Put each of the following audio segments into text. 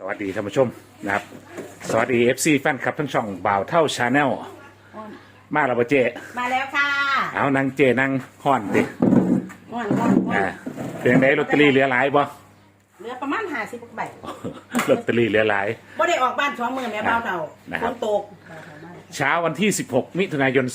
สวัสดีท่านผู้ชมนะครับ สวัสดีเอฟซีแฟนคลับทั้งช่องบ่าวเท่าชาแนลมาแล้วบ่เจ มาแล้วค่ะเอานางเจนางห่อนดิง่อนง่อนง่ออ่านเพียงได้ลอตเตอรี่เหลือหลายบ่ เหลือประมาณห้าสิบใบลอตเตอรี่เหลือหลาย บ่ได้ออกบ้านสองหมื่นแม่เบาเท่านะคฝรับนตกเช้าวันที่ 16 มิถุนายน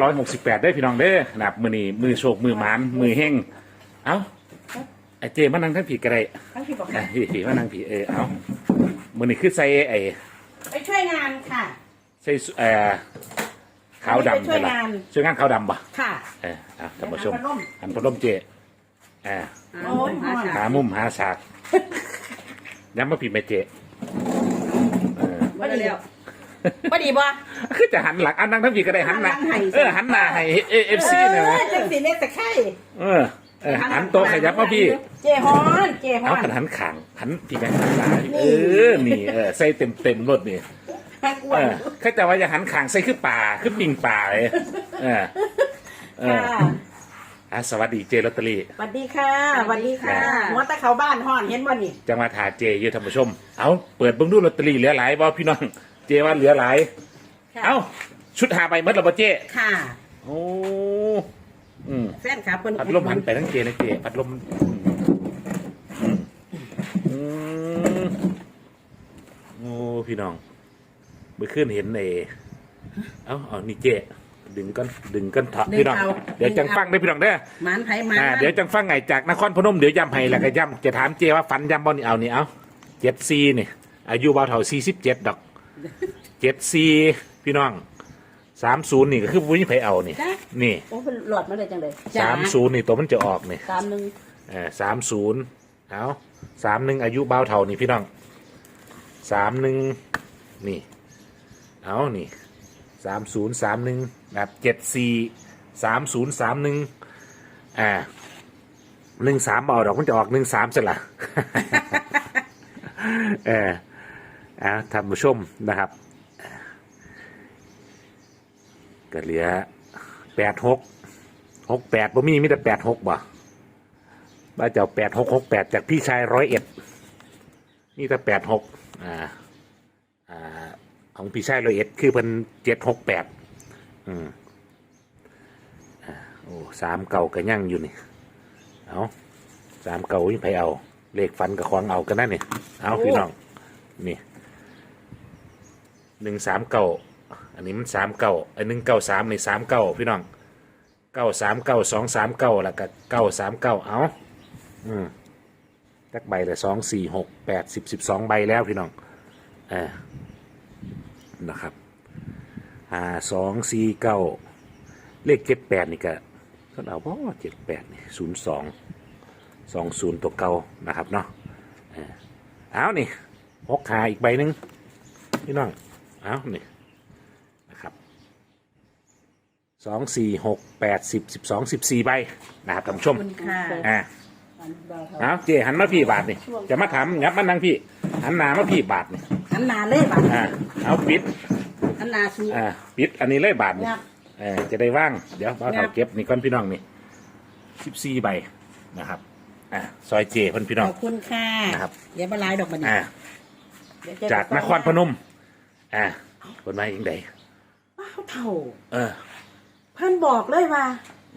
2568 ได้พี่น้องเด้อนะครับมือนี้มือโชค มือหมาน มือเฮงเอ้าไอเจมานั่งทั้งผีกระไรทั้งที่บอกอะพี่ผีมานั่งผีเออเอา มือนี้คือใส่ไอไปช่วยงานค่ะ ใส่เอ่อขาวดำไปช่วยงาน ช่วยงานขาวดำบ่ค่ะ เอออะท่านผู้ชมเดี๋ยวหาพัดลมอันพัดลมเจอ่า โอ้ยง่อนหามุมหาฉากย้ำมาผิดไหมเจเออบ่ดีบ่ดีบ่คือจะหันหลังอันนั่งทั้งผีก็ได้หันหน้าหันหลังให้ เออหันหน้าให้เอฟซีเนี่ยนะจังสีเนี่ยตะไคร้เออ เออหันโต๊ะขยับมาพี่ เจฮอนเจฮเอาอนขันหันขางหันพี่แบงค์หันหน้านี่เออนี่เออใส่เต็มเต็มๆรถนี่แอ้วเอนอแค่แต่ว่าอย่าหันขางใส่คือป่าคือปิงป่าเลยเออเออค่ะอะสวัสดีเจลอตเตอรี่ สวัสดีค่ะสวัสดีค่ะค่ะหัวตะเขาบ้านห่อนเห็นบ่นี่จะมาถาเจอยู่ท่านผู้ชม เอาเปิดเบิ่งดูลอตเตอรี่เหลือหลายบ่พี่น้อง เจว่าเหลือหลาย ค่ะเอ้าชุดหาใบมัดและบ่เจ ค่ะ โอ้ อืมแฟนคลับเพิ่นพัดลมหันไปทั้งเจนะเจพัดลมอืมอืมโอ้พี่น้องเมื่อคืนเห็นเอเอ้าเอานี่เจดึงกันดึงกันเถอะพี่น้องเดี๋ยวจังฟังได้อพี่น้องเด้อหมันไผหมันอ่าเดี๋ยวจังฟังไงจากนครพนมเดี๋ยวย้ำให้แล้วก็ย้ำจะถามเจว่าฝันย้ำบ่นี่เอานี่เอาเจ็ดซีนี่อายุบ่าวเท่าสี่สิบเจ็ดดอกเจ็ดซีพี่น้อง สามศูนย์นี่ก็คือวุ้ยไผเอานี่ จ้ะ นี่โอ้เป็นหลอดมาเลยจังเลยสามศูนย์นี่ตัวมันจะออกนี่สามหนึ่งเออสามศูนย์เอาสามหนึ่งอายุบ่าวเท่านี่พี่น้องสามหนึ่งนี่ เอานี่สามศูนย์สามหนึ่งแบบเจ็ดสี่สามศูนย์สามหนึ่งอ่าหนึ่งสามเอาดอกมันจะออกหนึ่งสามสิละ เอออ่าท่านผู้ชมนะครับ ก็เหลือแปดหกหกแปดบ่มีมีแต่แปดหกบ่บ้าเจ้าแปดหกหกแปดจากพี่ชายร้อยเอ็ดนี่แต่แปดหกอ่าอ่าของพี่ชายร้อยเอ็ดคือเป็นเจ็ดหกแปดอืมอ่าโอ้สามเก่ากันยั่งอยู่นี่เอาสามเก่ายิ่งไปเอา เลขฟันกับควางเอากันนั่นนี่เอาพี่น้องนี่หนึ่งสามเก่า อันนี้มันสามเก่าอันหนึ่งเก้าสามในสามเก่าพี่น้องเก้าสามเก้าสองสามเก้าแล้วก็เก้าสามเก้าเอาอืมจักใบเลยสองสี่หกแปดสิบสิบสองใบแล้วพี่น้องเออนะครับห้าสองสี่เก้าเลขเจ็ดแปดนี่ก็ก็เอาเพราะเจ็ดแปดนี่ศูนย์สองสองศูนย์ตัวเก่านะครับเนาะเออเอานี่หกขาอีกใบหนึ่งพี่น้องเอานี่นะครับ สองสี่หกแปดสิบสิบสองสิบสี่ใบนะครับท่านผู้ชม คุณค่ะอ่าเอาเจหันมาพี่บาทนี่จะมาถามงับมานั่งพี่ หันหน้ามาพี่บาทนี่อันนาเลยบัดอ่าเอาปิดอันนาสูอ่าปิดอันนี้เลยบาทนี่งับเออจะได้ว่าง เดี๋ยวเรางับเก็บนี่ก้อนพี่น้องนี่สิบสี่ใบนะครับอ่าซอยเจเพิ่นพี่น้ของอบคุณค่ะนะครับ เดี๋ยวมาลายดอกบันนี้อ่าเดี๋ยวเจอจากนครพนมอ่าคนมาเองใดว้าวเท่า เออ เพิ่นบอกเลยว่า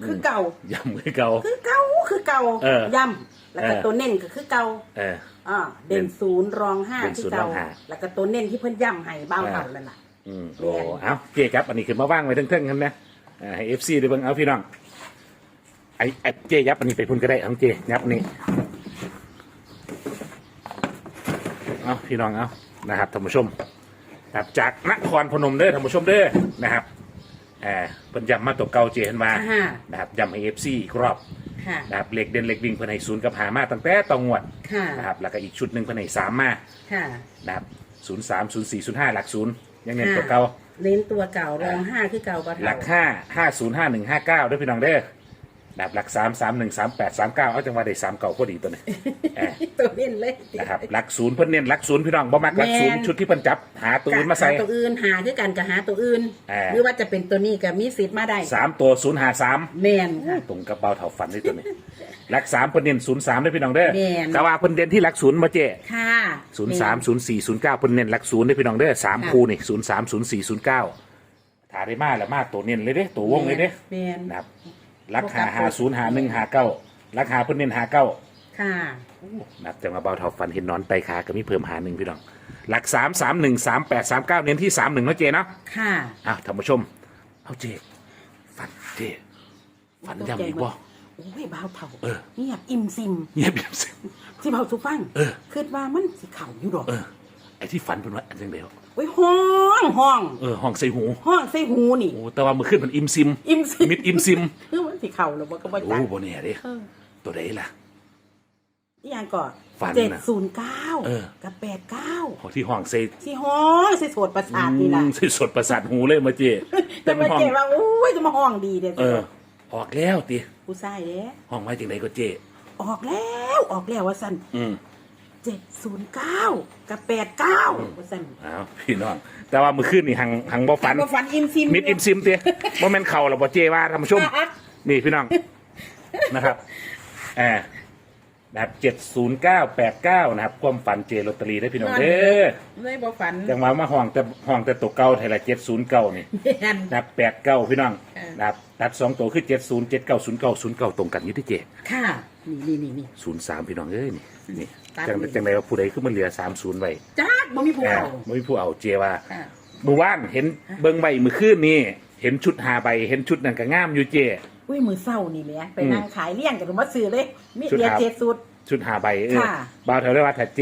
คือเก่า ย้ำมือเก่า คือเก่าคือเก่าเออย่ำแล้วก็เออ ตัวเน้นก็คือเก่าเออ อ่าเด่นศูนย์รองห้าเด่นที่ศูนย์เก่ารองห้า แล้วก็ตัวเน้นที่เพิ่นย่ำให้เบ้าเออเท่านั่นแหละอืมเรีโอ้ยนเอาเจครับ อันนี้ขึ้นมาว่างไว้เทิงๆกันนะอ่าให้เอฟซีได้เบิ่งเอาพี่น้อง ไอ้ไอ้เจยับอันนี้ไปพุ่นก็ได้ของเจยับอันนี้ เอาพี่น้องเอานะครับท่านผู้ชมครับจากนครพนมเด้อท่านผู้ชมเด้อนะครับ อ่าเพิ่นย้ำมาตัวเก่าเจเห็นมาอ่านะครับย้ำให้เอฟซีอีกรอบค่ะ นะครับเหล็กเด่นเหล็กวิ่งเพิ่นให้ศูนย์กับหามาตั้งแต่ตองวดค่ะ นะครับแล้วก็อีกชุดหนึ่งเพิ่นให้สามมาค่ะ นะครับศูนย์สามศูนย์สี่ศูนย์ห้าหลักศูนย์ยังเน้นตัวเก่า เน้นตัวเก่ารองห้าคือเก่าบ่หลัเท่ากห้าห้าศูนย์ห้าหนึ่งห้าเก้าด้วยพี่น้องเด้อ นะครับหลักสามสามหนึ่งสามแปดสามเก้าเอาจังหวะได้สามเก่าพอดีตัวนี้เออตัวเน้นเลยนะครับหลักศูนย์เพิ่นเน้นหลักศูนย์พี่น้องบ่มักหลักศูนย์แม่นชุดที่เพิ่นจับหาตัวอื่นมาใส่ หตัวอื่นหาคือกันกับหาตัวอื่น อ่า หรือว่าจะเป็นตัวนี้ก็มีสิทธิ์มาได้สามตัวศูนย์หาสามแมนค่ะ ตรงกับเบาเท่าฝันด้วยตัวนี้หลักสามเพิ่นเน้นศูนย์สามด้วยพี่น้องเด้อแม่น แต่ว่าเพิ่นเด่นที่หลักศูนย์มาเจค่ะศูนย์สามศูนย์สี่ศูนย์เก้าเพิ่นเน้นหลักศูนย์ได้อพี่น้องเด้อสามค่ะคู่นี่ศูนย์สามศูนย์สี่ศูนย์เก้าถ่ายได้มากแล้วมากตัวเน้นเลยเด้อตัววงเลยเด้อแมนนะครับ รักหาหาศูนย์หาหนึ่งหาเก้ารักหาเพิ่นเน้นหาเก้าค่ะ นับแต่มาเบาเท่าฟันเห็นนอนไตขาก็มีเพิ่มหาหนึ่งพี่น้อง หลักสามสามหนึ่งสามแปดสามเก้าเน้นที่สามหนึ่งนะเจเนาะค่ะอ้าวท่านผู้ชม เอาเจฟันเจฟันยังอีกบ่โอ้ยบ้าวเถ่าเออเงียบอิ่มซิมเงียบเงียบสิสิเบาสุฟังเออคิดว่ามันสิเข่าอยู่ดอกเออไอ้ที่ฝันเป็นว่าอันยังเดียวโอ้ยห้องห้องเออห้องใส่หูห้องใส่หูนี่โอ้แต่ว่ามือขึ้นมันอิมซิม อิ่มซิมมิดอิมซิมคือ มันสิเข่าแล้วบ่ก็บ่โอ้จักโบเนี่ยเด้เออตัวใดล่ะ อีหยังก่อนฝันเจ็ดน่ะศูนย์เก้าเออ กับแปดเก้าของที่ห้องใส่ที่ห้องสิโสดประสาทนี่ล่ะอืมใส่สดประสาทหูเลยมาเจแต่มัมานห้องเจ๊ว่าโอ้ยจะมาห้องดีเด้เออ ออกแล้วติผู้ชายเด้ห้องไว้จังไดก็เจออกแล้วออกแล้วว่าซั่นอืม เจ็ดศูนย์เก้ากับแปดเก้าว่าซั่นอ้าวพี่น้อง แต่ว่ามือขึ้นนี่หังหังบ่ฝันบ่ฝันอิ่มซิมมิดอิมซิมเตี้ยโมเมนต์เข่าหรอบ่เจว่าท่านผู้ชม นี่พี่น้อง นะครับแอบนะครับเจ็ดศูนย์เก้าแปดเก้านะครับ ความฝันเจลอตเตอรี่ได้พี่น้องเด้อเลยบ่ฝันจังหวะมาห้องแต่ห้องแต่ตกเก้าไทยละเจ็ดศูนย์เก้านี่แม่นนะครับแปดเก้าพี่น้องเออนะครับตัดสองตัวคือเจ็ดศูนย์เจ็ดเก้าศูนย์เก้าศูนย์เก้าตรงกันอยู่ที่เจค่ะ นี่นี่นี่ศูนย์สามพี่น้องเอ้ยนี่นี่ตัดจังเลยจังไรว่าผู้ใดขึ้นมาเหลือสามศูนย์ไว้จ้าบ่มีผู้อ่าเอาไม่มีผู้เอาเจว่าค่ะเมื่อวานเห็นเบิ้งใบมือคืนนี่เห็นชุดหาใบเห็นชุดนั่นก็งามอยู่เจ อุ้ยมือเศร้านี่แหละไปอืมนั่งขายเลี้ยงกันมาซื้อเลยมีชุดเรียหาเจ็ดสุด ชุดหาใบเออค่ะ บ่าวเท่าได้ว่าถ้าเจ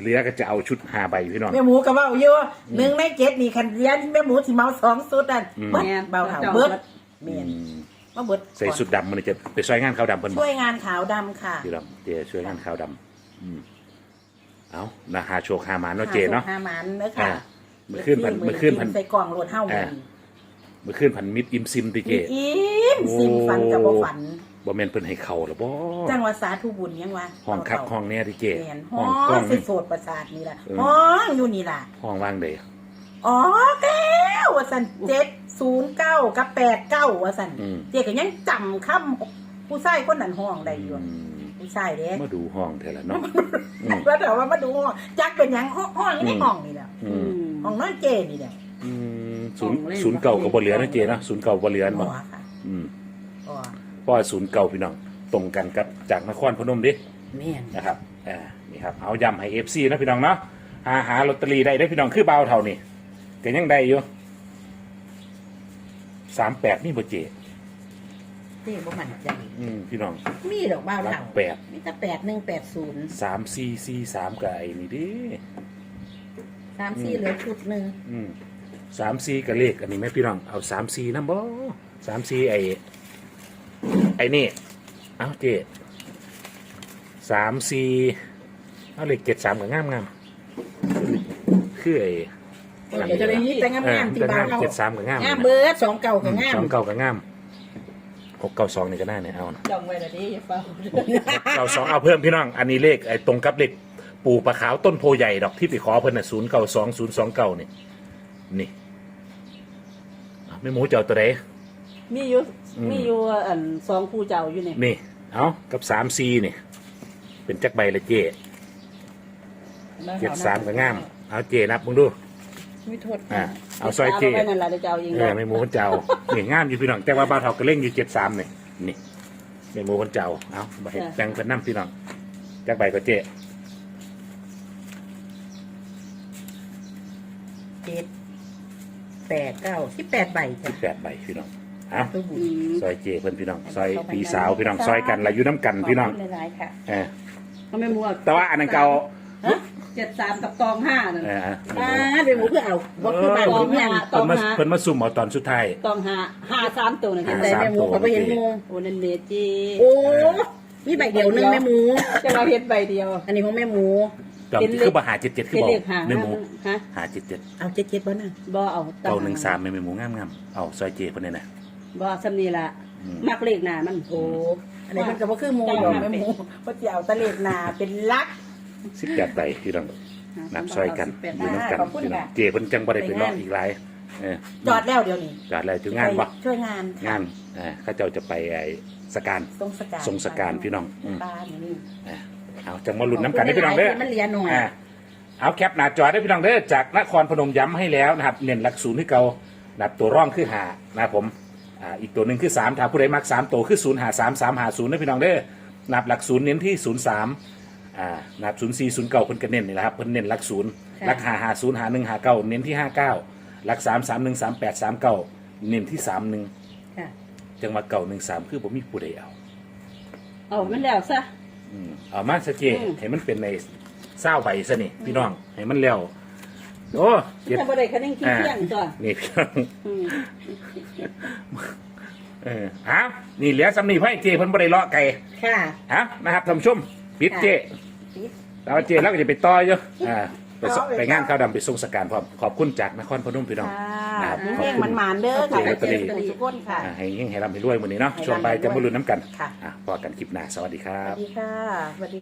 เหลือก็จะเอาชุดหาใบพี่น้อง แม่หมูก็เว้าอยู่หนึ่งในเจ็ดนี่คันเรียนแม่หมูสิเมาสองสุดนั่นอืม เบิดเบาเถาเบิดเมียนอืมมาเบิดใส่สุดดำมันจะไปซอยงานขาวดำเพิ่นบอช่กวยงานขาวดำค่ะพี่น้องเจช่วยงานขาวดำอืมเอานะหาโชคหาหมาเนาะเจเนาะ หาหมันเด้ออ่าค่ะมือขึ้นพันมือขึ้นพัน ใส่กล่องโหลดเฮาอ่ามื อขึ้นพันมิดอิมซิมติเจอิ่มซิมฝันกับบ่ฝันบ่แม่นเพิ่นให้เข้าหรอบ่จังหวัดสาธุบุญยังวะห้องคักห้องแน่ติเจเมียนห้ห้อองงกล้องสินี่โสดประสาทนี่ล่ะเออห้องอยู่นี่ล่ะห้องว่างเด้อ๋อแก้วว่าสันเจ็ดศูนย์เก้ากับแปดเก้าว่าสันอืมเจ๊ก็ยังจำคำผู้ชายคนนั้นห้องได้อยู่อืมผู้ชายเด้มาดูห้องเท่าละเนาะอืมแล้วแต่ว่ามาดูห้องจักเป็นหยังห้องห้องอืในมห้องนี่แหละอืมห้องนอนเจนี่แหละอืม ศูนย์ศูนย์เก่าก็บ่เหลือนะเจเนาะศูนย์เก่าบ่เหลืออ๋บ่อค่ะอืมอ๋อเพราะว่าศูนย์เก่าพี่น้องตรงกันกับจากนครพนมเดิแม่นนะครับอ่านี่ครับเอาย้ำให้เอฟซีนะพี่น้องเนาะหาหาลอตเตอรี่ได้ได้อพี่น้องคือเบาเท่านี่ก็ยังได้อยู่สามแปดนี่บ่เจเจ๊บ่มั่นใจอืมพี่น้อง มีดอกบ้าวรัเท่ากแปด มีแต่แปดหนึ่งแปดศูนย์สามสี่สี่สามกับไอ้นี่เดิ สามสี่เหลือชุดหนึ่งอืม สามสี่กับเลขอันนี้ไหมพี่น้องเอาสามสี่นะบ่สามสี่ไอ้ไอ้นี่เอาเจสามสี่เอาเลขเจ็ดสามกับงามงามคือไอ้เดี๋ยวจะได้มีแต่งามๆที่บ้านเราเจ็ดสามกับงามงามเบิร์ดสองเก่ากับงามสองเก่ากับงามหกเก้าสองนี่ก็ได้เนี่ยเอานะจองไว้แล้วดิอย่าเฝ้าเก้าสองเอาเพิ่มพี่น้อง อันนี้เลขไอ้ตรงกับเลขปู่ปลาขาวต้นโพใหญ่ดอกที่ไปขอเพิ่นน่ะศูนย์เก้าสองศูนย์สองเก้านี่นี่ เอาไม่หมูเจ้าตัวใดมีอยู่อืมมีอยู่อันสองคู่เจ้าอยู่เนี่ยนี่ เอากับสามซีนี่ เป็นจักใบละเจเจ็ดสามกับงาม เอาเจนับมึงดูไม่โทษอ่าเอาซอยเจไปนั่นแหละเดี๋ยวจะเอาเองเออไม่หมูคนเจ้านี่งามอยู่พี่น้อง แต่ว่าบ้านเฮาก็เล่งอยู่เจ็ดสามนี่นี่ไม่หมูคนเจ้าเอาใบแบ่งเป็นน้ำพี่น้องจักใบก็เจเจ็ด แปดเก้าที่แปดใบจ้ะสิบแปดใบพี่น้องเอาตัวบุญอืมซอยเจเพิ่นพี่น้องซอยปีสาวพี่น้องซอยกันละอยู่น้ำกันพี่น้องขบคุณหลายๆค่ะเออก็ไม่มัวแต่ว่าอันนั้นเก่าเจ็ดสามกับตองห้านั่น เอออ่าเดี๋ยวหมูเพื่อเอาบ่คือบ้านตอที่งเมียห้านตเพิ่อนงมาห้าเพิ่นมาซุ่มเอาตอนสุดท้าย ตองห้าห้าสามตัวนั่นอ่าแต่แม่หมูเขาไปเห็นหมูโอ้นั่นเดจีโอ้มีใบเดียวหนึงแม่หมู จะมาเห็นใบเดียว อันนี้ของแม่หมู จอมเป็นเลข คือบ่หาเจ็ดเจ็ดคือเป็นบ่เลขหาแม่หมูฮะหาเจ็ดเจ็ดเอาเจ็ดเจ็ดบ่น่ะบ่เอาเก้าหนึ่งสามแม่หมูงามงามเอาซอยเจเพิ่นเนี่ยนะบ่สำนีละอืม มักเลขหน้ามันโอ้อันนี้มันก็บ่คือหมูดอกแม่หมูเพราะสิเอาตะเลดหนาเป็นลัก สิบแปดใบพี่น้องนับซอยกันเป็ดอยู่น้ำกันขอบคุณพี่น้องค่ะ เจเพิ่นจังบ่ได้ไปรออีกหลายเออจอดแล้วเดี๋ยวนี้จอดแล้วจุงานบ่ไปช่วยงานค่ะงานเออเขาเจ้าจะไปไอ้สการ ทรงสการทรงสการพี่น้องอืม บ้านนี่ เออ เอาจังมาลุ้นน้ำกันได้อพี่น้องเด้อมันเหลียหน่อยอ่าเอาแคปหน้าจอได้พี่น้องเด้อจากนครพนมย้ำให้แล้วนะครับ เน้นหลักศูนย์ที่เก่านะครับตัวร่องคือหานะครับผมอ่าอีกตัวหนึ่งคือสามถ้าผู้ใดมักสามตัวคือศูนย์หาสามสามหาศูนย์นะพี่น้องเด้อนะครับหลักศูนย์เน้นที่ศูนย์สามอ่านะครับศูนย์สี่ศูนย์เก้าเพิ่นก็เน้นนี่แหละครับเพิ่นเน้นหลักศูนย์หลักหาหาศูนย์หาหนึ่งหาเก้าเน้นที่ห้าเก้าหลักสามสามหนึ่งสามแปดสามเก้าเน้นที่สามหนึ่งค่ะจังหวะเก่าหนึ่งสามคือผมมีผู้ใดเอา เอามันแล้วซะอืม เอามาสเจอืมให้มันเป็นในเศร้าใบซะนี่พี่น้องให้มันเร็วโอ้เจ็ดแต่บ่ได้คะแนนขี้เที่ยงตัวนี่พี่น้องอืมเออเอานี่เหลือสำนีไพ่เจเพิ่นบ่ได้เลาะไก่ค่ะ ฮะนะครับท่านผู้ชมปิดเจปิด แล้วเจแล้วก็จะไปต่ออยู่อ่า ไปสต่อเลยไปงานข้าวดำไปส่งสการพร้อมขอบคุณจากนครพนมพี่น้องค่ะนะครับขอบเฮงคุณ มันหมานๆเด้อค่ะเจลอตเตอรี่ทุกคนค่ะ อ่าให้เฮงให้ร่ำให้รวยมื้อนี้เนาะช่วงบ่ายจะมาลุ้นน้ำกันค่ะ อะพอกันคลิปหน้าสวัสดีครัสวับ สดีค่ะสวัสดี